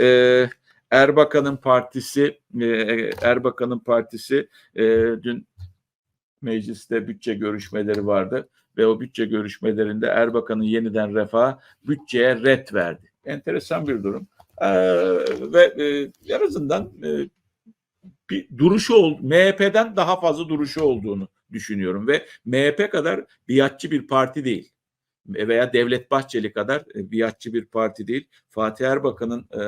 e, Erbakan'ın partisi e, Erbakan'ın partisi e, dün mecliste bütçe görüşmeleri vardı ve o bütçe görüşmelerinde Erbakan'ın yeniden refah bütçeye ret verdi. Enteresan bir durum. Ee, ve e, en azından e, bir duruşu oldu. MHP'den daha fazla duruşu olduğunu düşünüyorum ve MHP kadar biatçı bir parti değil veya Devlet Bahçeli kadar e, biatçı bir parti değil. Fatih Erbakan'ın e,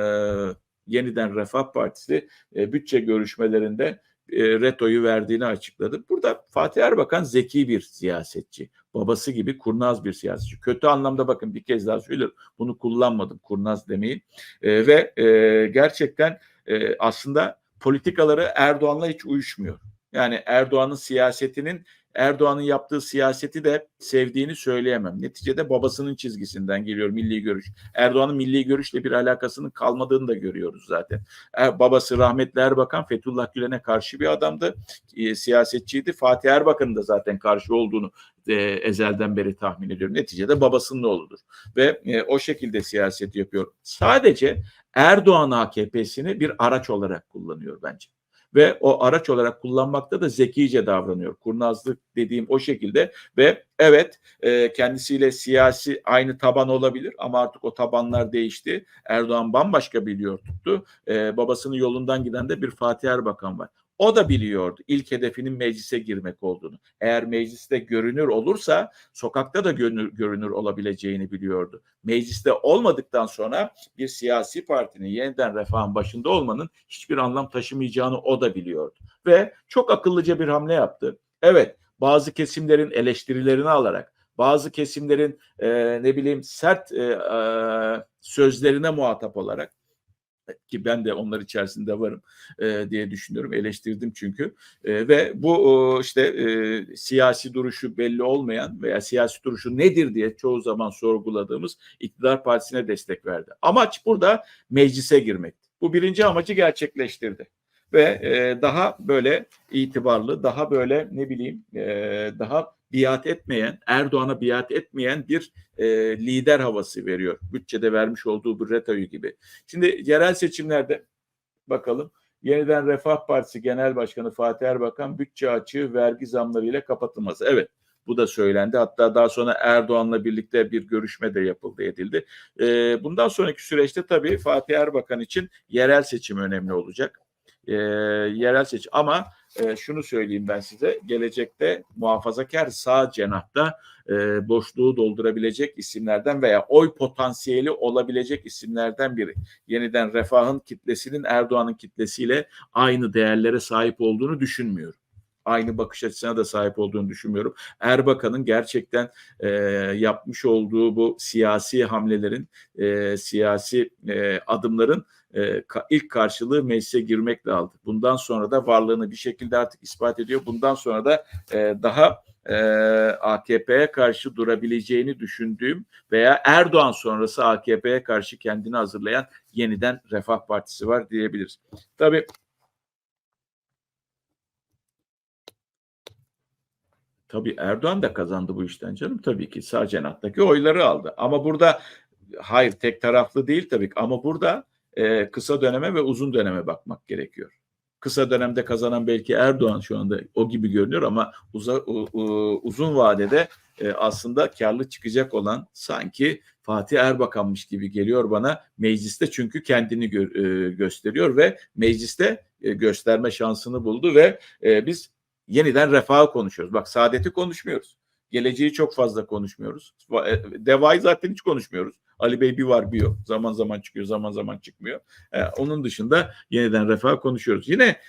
yeniden Refah Partisi e, bütçe görüşmelerinde e, retoyu verdiğini açıkladı. Burada Fatih Erbakan zeki bir siyasetçi. Babası gibi kurnaz bir siyasetçi. Kötü anlamda bakın bir kez daha söylüyorum. Bunu kullanmadım kurnaz demeyi. E, ve e, gerçekten e, aslında politikaları Erdoğan'la hiç uyuşmuyor. Yani Erdoğan'ın siyasetinin Erdoğan'ın yaptığı siyaseti de sevdiğini söyleyemem. Neticede babasının çizgisinden geliyor milli görüş. Erdoğan'ın milli görüşle bir alakasının kalmadığını da görüyoruz zaten. Er, babası rahmetli Erbakan Fethullah Gülen'e karşı bir adamdı. E, siyasetçiydi. Fatih Erbakan'ın da zaten karşı olduğunu e, ezelden beri tahmin ediyorum. Neticede babasının oğludur. Ve e, o şekilde siyaset yapıyor. Sadece Erdoğan AKP'sini bir araç olarak kullanıyor bence ve o araç olarak kullanmakta da zekice davranıyor. Kurnazlık dediğim o şekilde ve evet e, kendisiyle siyasi aynı taban olabilir ama artık o tabanlar değişti. Erdoğan bambaşka biliyor tuttu. E, babasının yolundan giden de bir Fatih Erbakan var. O da biliyordu ilk hedefinin meclise girmek olduğunu. Eğer mecliste görünür olursa sokakta da görünür, görünür olabileceğini biliyordu. Mecliste olmadıktan sonra bir siyasi partinin yeniden refahın başında olmanın hiçbir anlam taşımayacağını o da biliyordu. Ve çok akıllıca bir hamle yaptı. Evet bazı kesimlerin eleştirilerini alarak bazı kesimlerin e, ne bileyim sert e, e, sözlerine muhatap olarak ki ben de onlar içerisinde varım e, diye düşünüyorum. Eleştirdim çünkü. E, ve bu o, işte e, siyasi duruşu belli olmayan veya siyasi duruşu nedir diye çoğu zaman sorguladığımız iktidar partisine destek verdi. Amaç burada meclise girmekti. Bu birinci amacı gerçekleştirdi. Ve e, daha böyle itibarlı, daha böyle ne bileyim e, daha biat etmeyen, Erdoğan'a biat etmeyen bir e, lider havası veriyor. Bütçede vermiş olduğu bu retoyu gibi. Şimdi yerel seçimlerde bakalım. Yeniden Refah Partisi Genel Başkanı Fatih Erbakan bütçe açığı vergi zamlarıyla kapatılması. Evet bu da söylendi. Hatta daha sonra Erdoğan'la birlikte bir görüşme de yapıldı edildi. E, bundan sonraki süreçte tabii Fatih Erbakan için yerel seçim önemli olacak. E, yerel seçim ama e, şunu söyleyeyim ben size. Gelecekte muhafazakar sağ cenahta e, boşluğu doldurabilecek isimlerden veya oy potansiyeli olabilecek isimlerden biri. Yeniden refahın kitlesinin Erdoğan'ın kitlesiyle aynı değerlere sahip olduğunu düşünmüyorum aynı bakış açısına da sahip olduğunu düşünmüyorum. Erbakan'ın gerçekten e, yapmış olduğu bu siyasi hamlelerin, e, siyasi e, adımların e, ka, ilk karşılığı meclise girmekle aldı. Bundan sonra da varlığını bir şekilde artık ispat ediyor. Bundan sonra da e, daha e, AKP'ye karşı durabileceğini düşündüğüm veya Erdoğan sonrası AKP'ye karşı kendini hazırlayan yeniden Refah Partisi var diyebiliriz. Tabii Tabii Erdoğan da kazandı bu işten canım tabii ki sağ cenahtaki oyları aldı. Ama burada hayır tek taraflı değil tabii ki ama burada e, kısa döneme ve uzun döneme bakmak gerekiyor. Kısa dönemde kazanan belki Erdoğan şu anda o gibi görünüyor ama uza, u, u, uzun vadede e, aslında karlı çıkacak olan sanki Fatih Erbakan'mış gibi geliyor bana mecliste çünkü kendini gö, e, gösteriyor ve mecliste e, gösterme şansını buldu ve e, biz yeniden refahı konuşuyoruz. Bak saadeti konuşmuyoruz. Geleceği çok fazla konuşmuyoruz. E, devayı zaten hiç konuşmuyoruz. Ali Bey bir var bir yok. Zaman zaman çıkıyor zaman zaman çıkmıyor. Ee, onun dışında yeniden refah konuşuyoruz. Yine